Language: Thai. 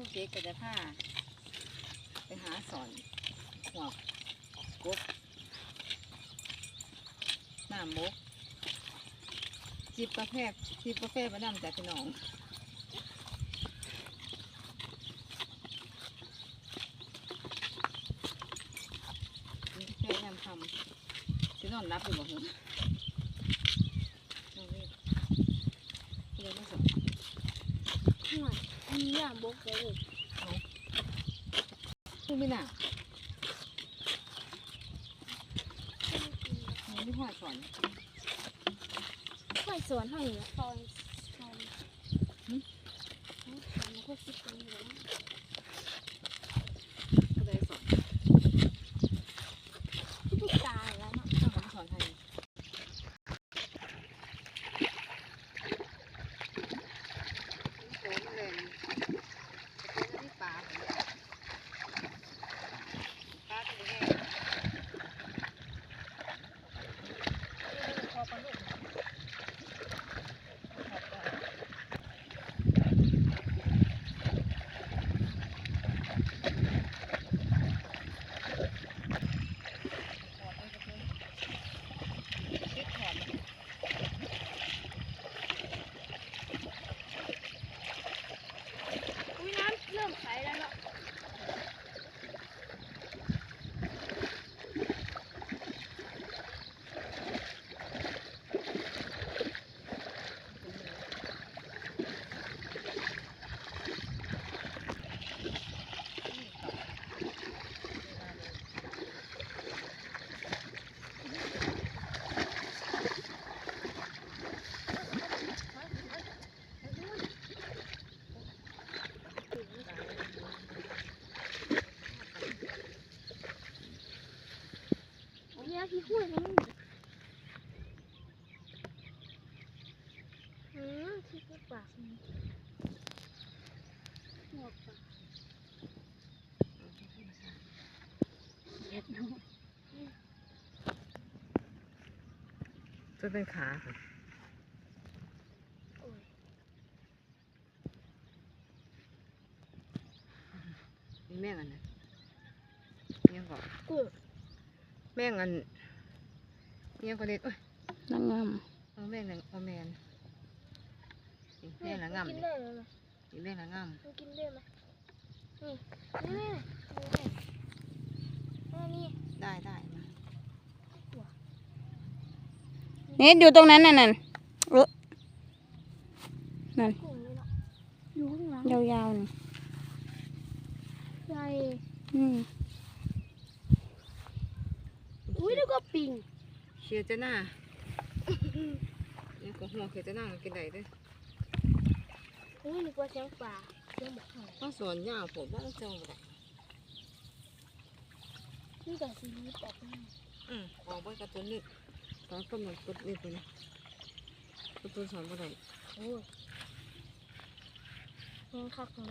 ผู้เจ๊ก็จะผ้าไปหาสอนหัวกบน้ำบกจิบกาแฟจิบกาแฟประดำจากพี่น้องกินกาแฟยามค่ำสินอนรับอยู่บ่เหรอนอนเล่นเล่นไม่สน หน่อยี่ยบกเลยพูดไม่หนามันไม่พอสอนค่อยสวนห้องนี้คอยคอยมันก็คิดตรงนี้ ก็เลยสอน ที่ตายแล้วเนาะ ต้องมาสอนไทยโอ้มาเลยโอ้ที่ปลาปลาตัวนี้พอปลาลูก อุ้ยน้ำเริ่มใสแล้วเนาะ โอ้ยน้ำ ที่ห้วยมันอืมที่ที่ปากมันหัวปากเห็ดเนาะจะเป็นขาค่ะมีแม่งอันนั้นยังบอกกุ้งแม่งอัน ยังก็เด็ดโอ้ยนางงามเอาแม่งนางเอาแมนนี่แม่งนางงามกินนี่ได้เลยไหมนี่แม่งนางงามมันกินได้ไหมนี่นี่นี่นี่นี่ได้ได้มาเน็ตอยู่ตรงนั้นน่ะนั่นเออกุ้งนี่เนาะอยู่ข้างหลังยาวๆนี่ใหญ่อืมอุ้ยแล้วก็ปิง เชียร์เจ้าหน้านี่ก็หัวเชียร์เจ้าหน้าก็กินได้เด้วยอุ้ยนึกว่าเสียงปลาเสียงบอกเขาต้องสวนยาวผมว่าต้องเจ้าบ่ได้นี่แต่สีนี้แบบนี้อืมออกไปกับตัวนี้ตอนกำลังกดนี่ตัวนี้กดตัวสอนบ่ได้โอ้ยยังคักของ